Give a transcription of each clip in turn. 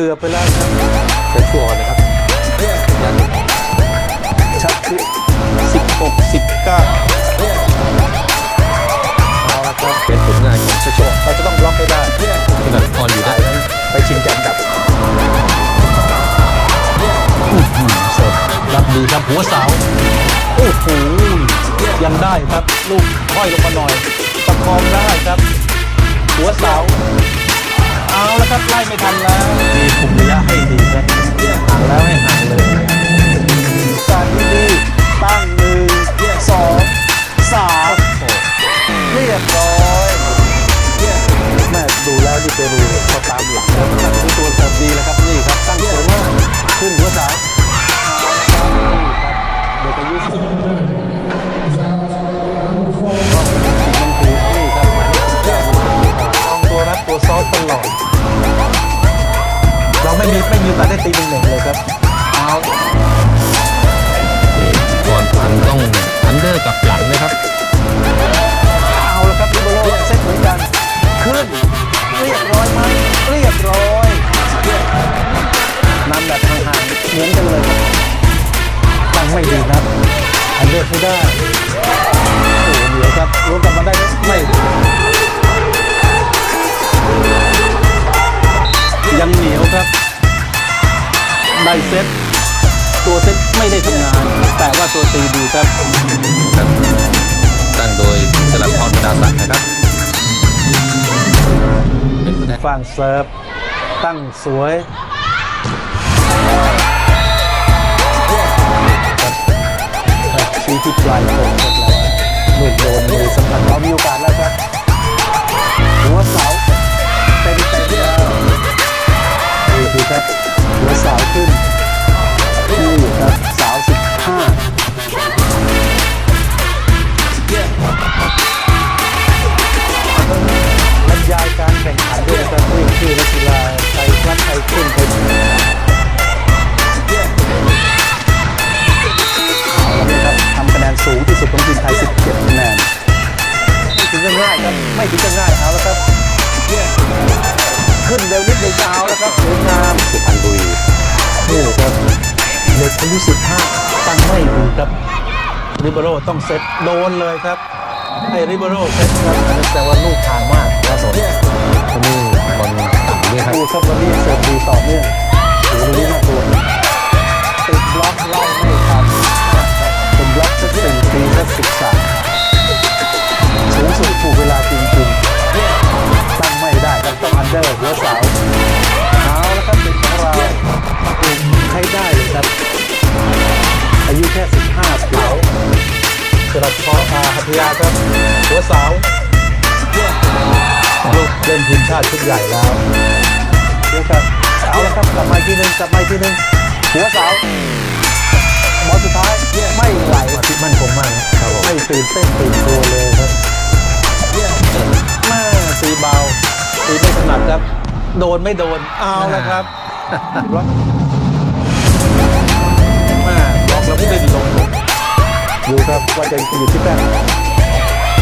กือบไปแล้วครับเซ็ตชัวร์นะครับยันชัดสิบหกสิบเก้าเอาละครับเป็นผลงานของเซ็ตชัวร์เราจะต้องบล็อกให้ได้ขนาดออนอยู่ได้ได้นั้นไปชิงแชมป์ดับเสิร์ฟรับดีครับหัวเสาโอ้โหยังได้ครับลูกห้อยลงมาหน่อยประคองได้ครับ หัวเสาเอาแล้วครับไล่ไม่ทันแล้ว ตัวรับตัวซอสตลอดเราไม่มีไม่มีโอกาสได้ตีหนึ่งหนึ่งเลยครับเอาก่อนพันต้องอันเดอร์กับหลังนะครับ ไม่ได้โอ้โหเหนียวครับรู้กลับมาได้ไหมไม่ยังเหนียวครับ ได้เซตตัวเซตไม่ได้ทำงาน แต่ว่าตัวตีดีครับครับตั้งโดยสลับพรประดาศักดิ์นะครับเป็นผู้ได้ฝั่งเซิร์ฟตั้งสวย ลายโค้งหมดแล้วลูกโดนมือสัมผัสเรามีโอกาสแล้ว ขึ้นเร็วนิดเดียวเอาแล้วครับสวยงามสุพรรณบุรีนี่ครับเด็กอายุ15ตั้งไม่ดีครับริเบโรต้องเซตโดนเลยครับให้ริเบโรเซตครับแต่ว่าลูกทางมากครับผมนี่บอลต่ำด้วยครับดูครับวันนี้เสิร์ฟดีต่อเนื่องโอ้โหวันนี้น่ากลัว ต้องอันเดอร์หัวเสาเอาแล้วครับเป็นของเราใช้ได้เลยครับ อายุแค่ 15ปีกระเพาะอาหัตยาครับหัวเสาลูกเล่นทีมชาติชุดใหญ่แล้วเดี๋ยวครับเอาแล้วครับกลับมาอีกทีหนึงกลับมาอีกทีหนึงหัวเสาบอลสุดท้ายไม่ไหวที่มั่นคงมากครับไม่ตื่นเต้นตื่นตัวเลยครับแม่ตีเบา ตีไม่ถนัดครับ โดนไม่โดน เอาแล้วครับบล็อกม่บล็อกแล้วไม่ได้ลงดูครับว่าจะอยู่ที่แป้ง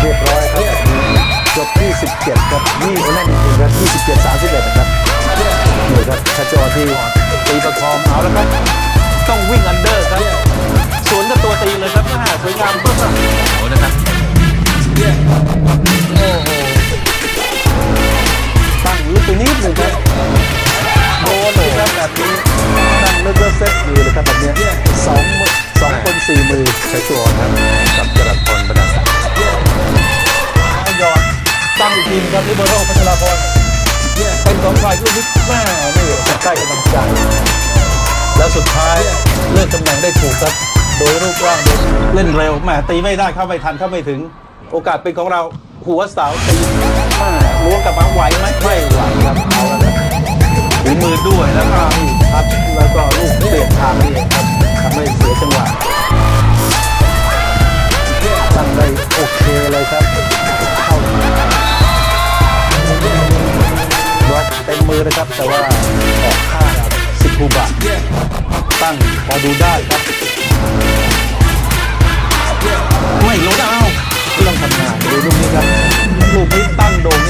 เรียบร้อยครับจบที่17ครับนี่นั่นจริงครับ27 31นะครับนี่ครับชาจอที่ตีประคองเอาแล้วครับต้องวิ่งอันเดอร์ครับสวนกับตัวตีเลยครับน่าสวยงาม ใช้ชัวร์ครับกับสลับพรประดาศักดิ์เอายอนตั้งอีกทีมครับลิเบโร่พัชราพรเป็นของฝ่ายลูกนิดแม่นี่ใกล้กำลังใจแล้วสุดท้ายเลือกตำแหน่งได้ถูกครับ โดยรูปร่างเล่นเร็วแหมตีไม่ได้เข้าไม่ทันเข้าไม่ถึง โอกาสเป็นของเราหัวเสาตีแม่ล้วงกลับมาไหวไหมไม่ไหวครับเอาละครับฝีมือด้วยแล้วก็นี่ครับแล้วก็ลูกเปลี่ยนทางนี่ครับทำให้เสียจังหวะ แต่ว่าออกค่าสิบคูบะตั้งพอดูได้ครับ ไม่ลดเอาไม่ต้องทำงานดูรูปนี้ครับลูกนี้ตั้งโด่ง